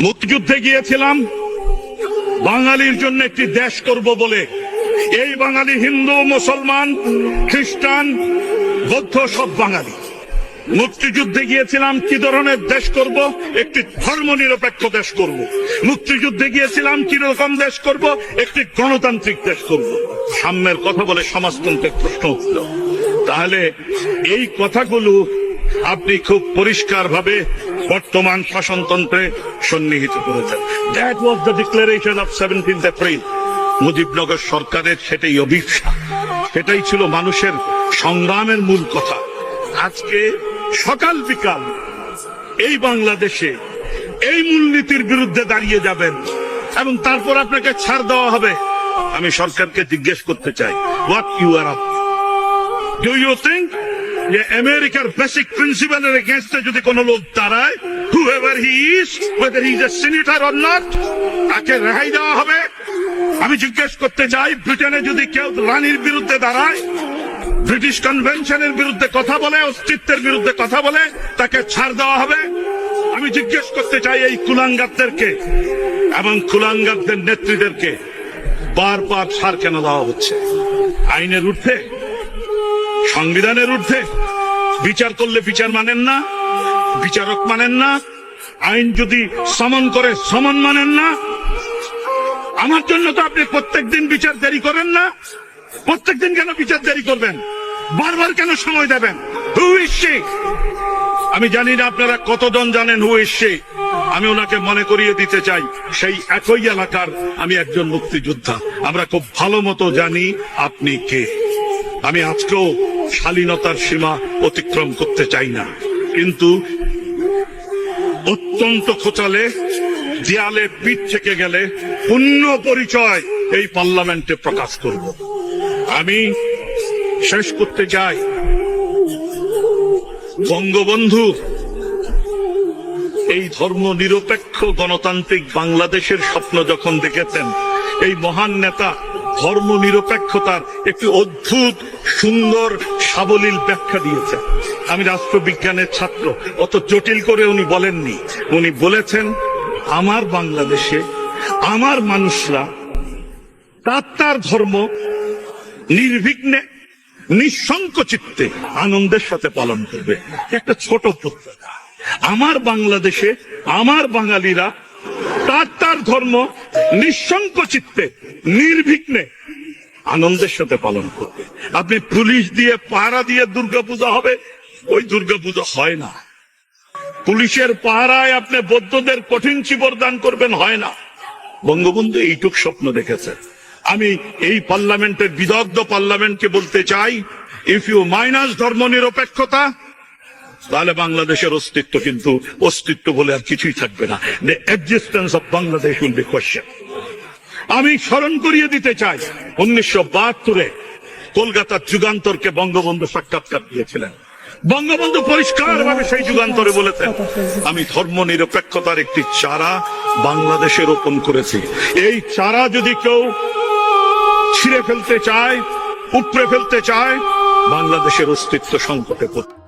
মুক্তিযুদ্ধে গিয়েছিলাম। বাঙালির জন্য একটি দেশ করব বলে। এই বাঙালি হিন্দু, মুসলমান, খ্রিস্টান, বৌদ্ধ, সব বাঙালি। মুক্তিযুদ্ধে গিয়েছিলাম, কি ধরনের দেশ করব? একটি ধর্ম নিরপেক্ষ দেশ করব। মুক্তিযুদ্ধে গিয়েছিলাম কি রকম দেশ করব? একটি গণতান্ত্রিক দেশ করব। সাম্যের কথা বলে সমাজতন্ত্রের প্রশ্ন উঠল। তাহলে এই কথাগুলো আপনি খুব পরিষ্কার ভাবে বর্তমান শাসনতন্ত্রে সন্নিহিত করেছেন। That was the declaration of seventeenth April Mujibnagar সরকারের সেটাই অভিপ্সা সেটাই ছিল মানুষের সংগ্রামের মূল কথা। আজকে সকাল বিকাল এই বাংলাদেশে এই মূলনীতির বিরুদ্ধে দাঁড়িয়ে যাবেন এবং তারপর আপনাকে ছাড় দেওয়া হবে। আমি সরকারকে জিজ্ঞেস করতে চাই what you are up do you think যে আমেরিকার বেসিক প্রিন্সিপালের এগেনস্টে যদি কোনো লোক দাঁড়ায় who ever he is whether he is a senator or not তাকে রেহাই দেওয়া হবে। আমি জিজ্ঞেস করতে চাই, ব্রিটেনে যদি কেউ রানীর বিরুদ্ধে দাঁড়ায়, ব্রিটিশ কনভেনশনের বিরুদ্ধে কথা বলে, অস্তিত্বের বিরুদ্ধে কথা বলে, তাকে ছাড় দেওয়া হবে। আমি জিজ্ঞেস করতে চাই এই কুলাঙ্গারদেরকে এবং কুলাঙ্গারদের নেত্রীদেরকে, বারবার ছাড় কেন দেওয়া হচ্ছে? আইনের ঊর্ধ্বে সংবিধানের ঊর্ধ্বে। বিচার করলে বিচার মানেন না, বিচারক মানেন না, আইন যদি সমন করে সমন মানেন না। আমার জন্য তো আপনি প্রত্যেকদিন বিচার দেরি করেন না। প্রত্যেকদিন কেন বিচার দেরি করবেন? বারবার কেন সময় দেবেন? হু ইসছে আমি জানি না আপনারা কতজন জানেন হু ইসছে আমি ওনাকে মনে করিয়ে দিতে চাই, সেই একই এলাকার আমি একজন মুক্তিযোদ্ধা। আমরা খুব ভালো মতো জানি আপনি কে। আমি আজকেও শালীনতার সীমা অতিক্রম করতে চাই না। কিন্তু অত্যন্ত খোঁচালে, দেয়ালে পিঠ থেকে গেলে পূর্ণ পরিচয় এই পার্লামেন্টে প্রকাশ করব। আমি শেষ করতে চাই। বঙ্গবন্ধু, এই ধর্ম নিরপেক্ষ গণতান্ত্রিক বাংলাদেশের স্বপ্ন যখন দেখেছেন, এই মহান নেতা ধর্ম নিরপেক্ষতার একটি অদ্ভুত, সুন্দর, সাবলীল ব্যাখ্যা দিয়েছেন আমি রাষ্ট্রবিজ্ঞানের ছাত্র, অত জটিল করে উনি বলেননি। উনি বলেছেন, আমার বাংলাদেশে আমার মানুষরা তার তার ধর্ম নির্বিঘ্নে নিঃসংক চিত্তে আনন্দের সাথে পালন করবে। একটা ছোট প্রত্যয়। আমার বাংলাদেশে আমার বাঙালিরা তার ধর্ম নিঃসংক চিত্তে নির্বিঘ্নে আনন্দের সাথে পালন করবে। আপনি পুলিশ দিয়ে পাহারা দিয়ে দুর্গাপূজা হবে, ওই দুর্গাপূজা হয় না। পুলিশের পাহারায় আপনি বৌদ্ধদের কঠিন চিবর দান করবেন, হয় না। বঙ্গবন্ধু এইটুক স্বপ্ন দেখেছে। আমি এই পার্লামেন্টের বিদগ্ধ পার্লামেন্টকে বলতে চাই ইফ ইউ মাইনাস ধর্ম নিরপেক্ষতা তাহলে বাংলাদেশের অস্তিত্ব কিন্তু অস্তিত্ব বলে আর কিছুই থাকবে না। The existence of Bangladesh will be question আমি স্মরণ করিয়ে দিতে চাই, উনিশশো বাহাত্তরে কলকাতার যুগান্তরকে বঙ্গবন্ধু সাক্ষাৎকার দিয়েছিলেন। বঙ্গবন্ধু পরিষ্কার ভাবে সেই যুগান্তরে বলেছেন, আমি ধর্ম নিরপেক্ষতার একটি চারা বাংলাদেশে রোপণ করেছি। এই চারা যদি কেউ ছিঁড়ে ফেলতে চায়, উপড়ে ফেলতে চায়, বাংলাদেশের অস্তিত্ব সংকটে পড়বে।